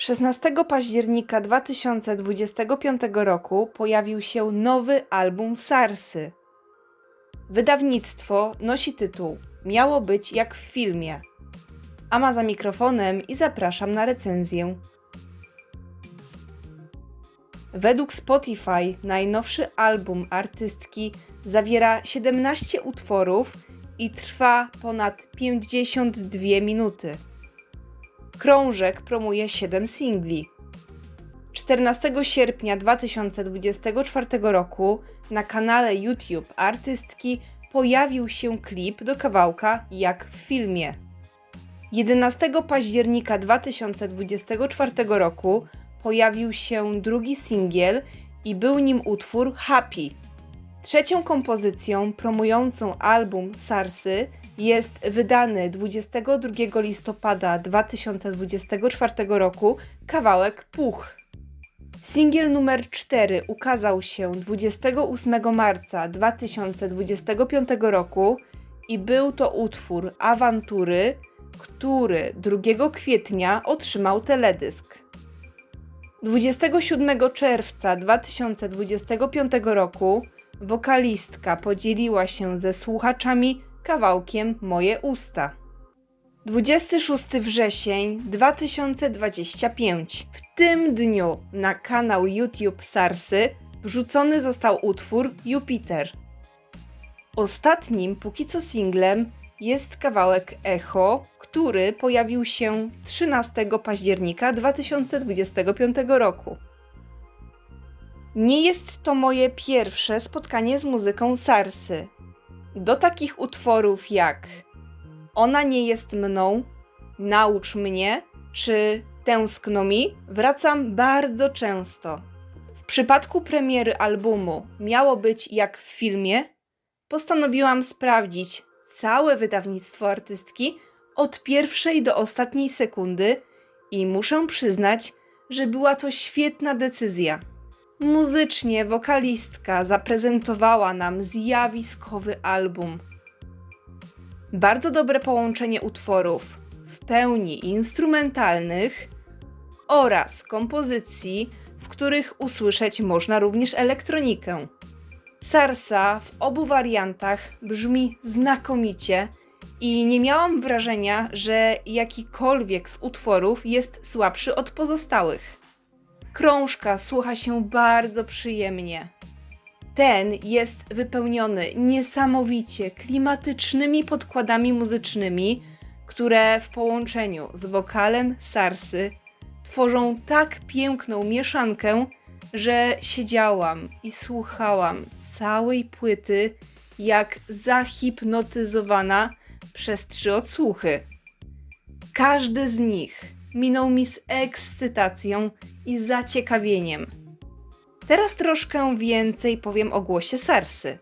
16 października 2025 roku pojawił się nowy album Sarsy. Wydawnictwo nosi tytuł Miało być jak w filmie. Ama za mikrofonem i zapraszam na recenzję. Według Spotify najnowszy album artystki zawiera 17 utworów i trwa ponad 52 minuty. Krążek promuje 7 singli. 14 sierpnia 2024 roku na kanale YouTube artystki pojawił się klip do kawałka Jak w filmie. 11 października 2024 roku pojawił się drugi singiel i był nim utwór Happy. Trzecią kompozycją promującą album Sarsy jest wydany 22 listopada 2024 roku kawałek Puch. Singiel numer 4 ukazał się 28 marca 2025 roku i był to utwór Awantury, który 2 kwietnia otrzymał teledysk. 27 czerwca 2025 roku wokalistka podzieliła się ze słuchaczami kawałkiem Moje Usta. 26 wrzesień 2025. W tym dniu na kanał YouTube Sarsy wrzucony został utwór Jupiter. Ostatnim póki co singlem jest kawałek Echo, który pojawił się 13 października 2025 roku. Nie jest to moje pierwsze spotkanie z muzyką Sarsy. Do takich utworów jak Ona nie jest mną, Naucz mnie czy Tęskno mi wracam bardzo często. W przypadku premiery albumu miało być jak w filmie, postanowiłam sprawdzić całe wydawnictwo artystki od pierwszej do ostatniej sekundy i muszę przyznać, że była to świetna decyzja. Muzycznie wokalistka zaprezentowała nam zjawiskowy album. Bardzo dobre połączenie utworów w pełni instrumentalnych oraz kompozycji, w których usłyszeć można również elektronikę. Sarsa w obu wariantach brzmi znakomicie i nie miałam wrażenia, że jakikolwiek z utworów jest słabszy od pozostałych. Krążka słucha się bardzo przyjemnie. Ten jest wypełniony niesamowicie klimatycznymi podkładami muzycznymi, które w połączeniu z wokalem Sarsy tworzą tak piękną mieszankę, że siedziałam i słuchałam całej płyty jak zahipnotyzowana przez trzy odsłuchy. Każdy z nich minął mi z ekscytacją i zaciekawieniem. Teraz troszkę więcej powiem o głosie Sarsy.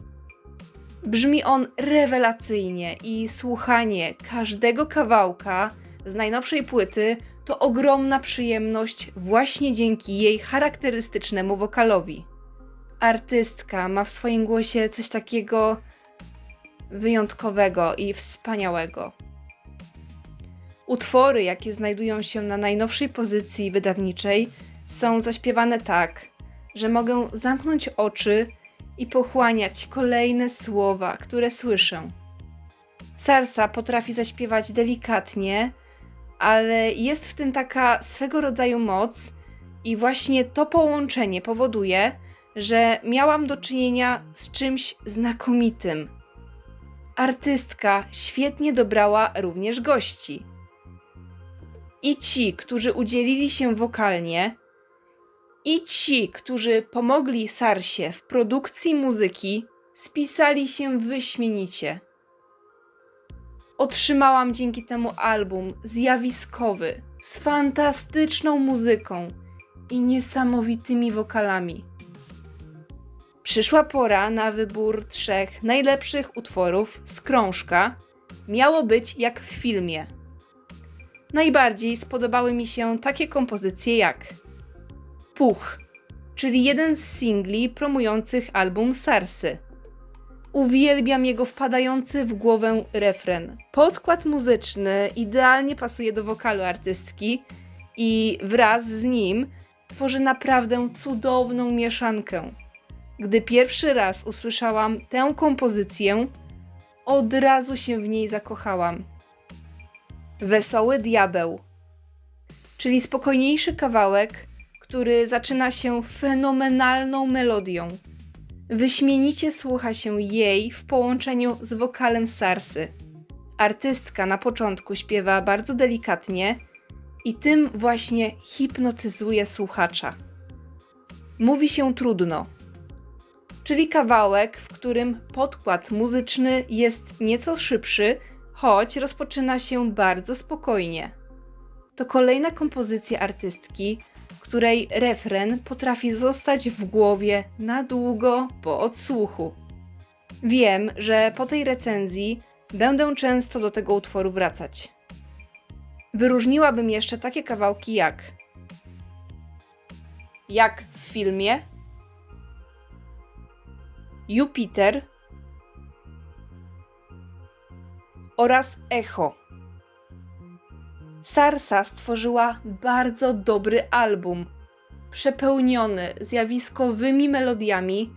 Brzmi on rewelacyjnie i słuchanie każdego kawałka z najnowszej płyty to ogromna przyjemność właśnie dzięki jej charakterystycznemu wokalowi. Artystka ma w swoim głosie coś takiego wyjątkowego i wspaniałego. Utwory, jakie znajdują się na najnowszej pozycji wydawniczej, są zaśpiewane tak, że mogę zamknąć oczy i pochłaniać kolejne słowa, które słyszę. Sarsa potrafi zaśpiewać delikatnie, ale jest w tym taka swego rodzaju moc, i właśnie to połączenie powoduje, że miałam do czynienia z czymś znakomitym. Artystka świetnie dobrała również gości. I ci, którzy udzielili się wokalnie, i ci, którzy pomogli Sarsie w produkcji muzyki, spisali się wyśmienicie. Otrzymałam dzięki temu album zjawiskowy, z fantastyczną muzyką i niesamowitymi wokalami. Przyszła pora na wybór trzech najlepszych utworów z krążka. Miało być jak w filmie. Najbardziej spodobały mi się takie kompozycje jak Puch, czyli jeden z singli promujących album Sarsy. Uwielbiam jego wpadający w głowę refren. Podkład muzyczny idealnie pasuje do wokalu artystki i wraz z nim tworzy naprawdę cudowną mieszankę. Gdy pierwszy raz usłyszałam tę kompozycję, od razu się w niej zakochałam. Wesoły Diabeł, czyli spokojniejszy kawałek, który zaczyna się fenomenalną melodią. Wyśmienicie słucha się jej w połączeniu z wokalem Sarsy. Artystka na początku śpiewa bardzo delikatnie i tym właśnie hipnotyzuje słuchacza. Mówi się trudno, czyli kawałek, w którym podkład muzyczny jest nieco szybszy, choć rozpoczyna się bardzo spokojnie. To kolejna kompozycja artystki, której refren potrafi zostać w głowie na długo po odsłuchu. Wiem, że po tej recenzji będę często do tego utworu wracać. Wyróżniłabym jeszcze takie kawałki jak jak w filmie Jupiter oraz Echo. Sarsa stworzyła bardzo dobry album, przepełniony zjawiskowymi melodiami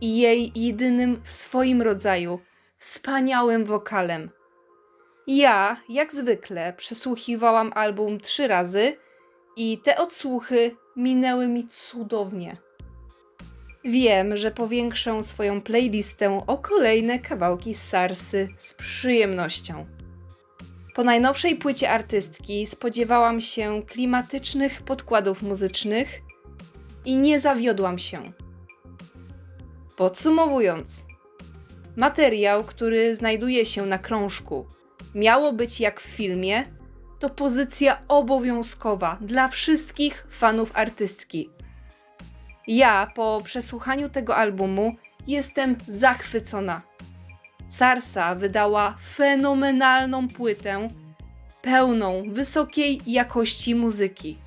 i jej jedynym w swoim rodzaju wspaniałym wokalem. Ja, jak zwykle, przesłuchiwałam album trzy razy i te odsłuchy minęły mi cudownie. Wiem, że powiększę swoją playlistę o kolejne kawałki z Sarsy z przyjemnością. Po najnowszej płycie artystki spodziewałam się klimatycznych podkładów muzycznych i nie zawiodłam się. Podsumowując, materiał, który znajduje się na krążku, miało być jak w filmie, to pozycja obowiązkowa dla wszystkich fanów artystki. Ja po przesłuchaniu tego albumu jestem zachwycona. Sarsa wydała fenomenalną płytę, pełną wysokiej jakości muzyki.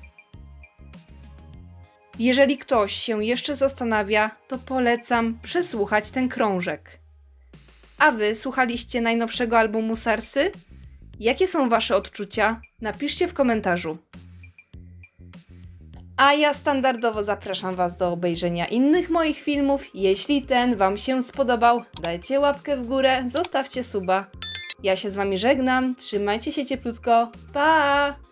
Jeżeli ktoś się jeszcze zastanawia, to polecam przesłuchać ten krążek. A wy słuchaliście najnowszego albumu Sarsy? Jakie są wasze odczucia? Napiszcie w komentarzu. A ja standardowo zapraszam Was do obejrzenia innych moich filmów. Jeśli ten Wam się spodobał, dajcie łapkę w górę, zostawcie suba. Ja się z Wami żegnam, trzymajcie się cieplutko, pa!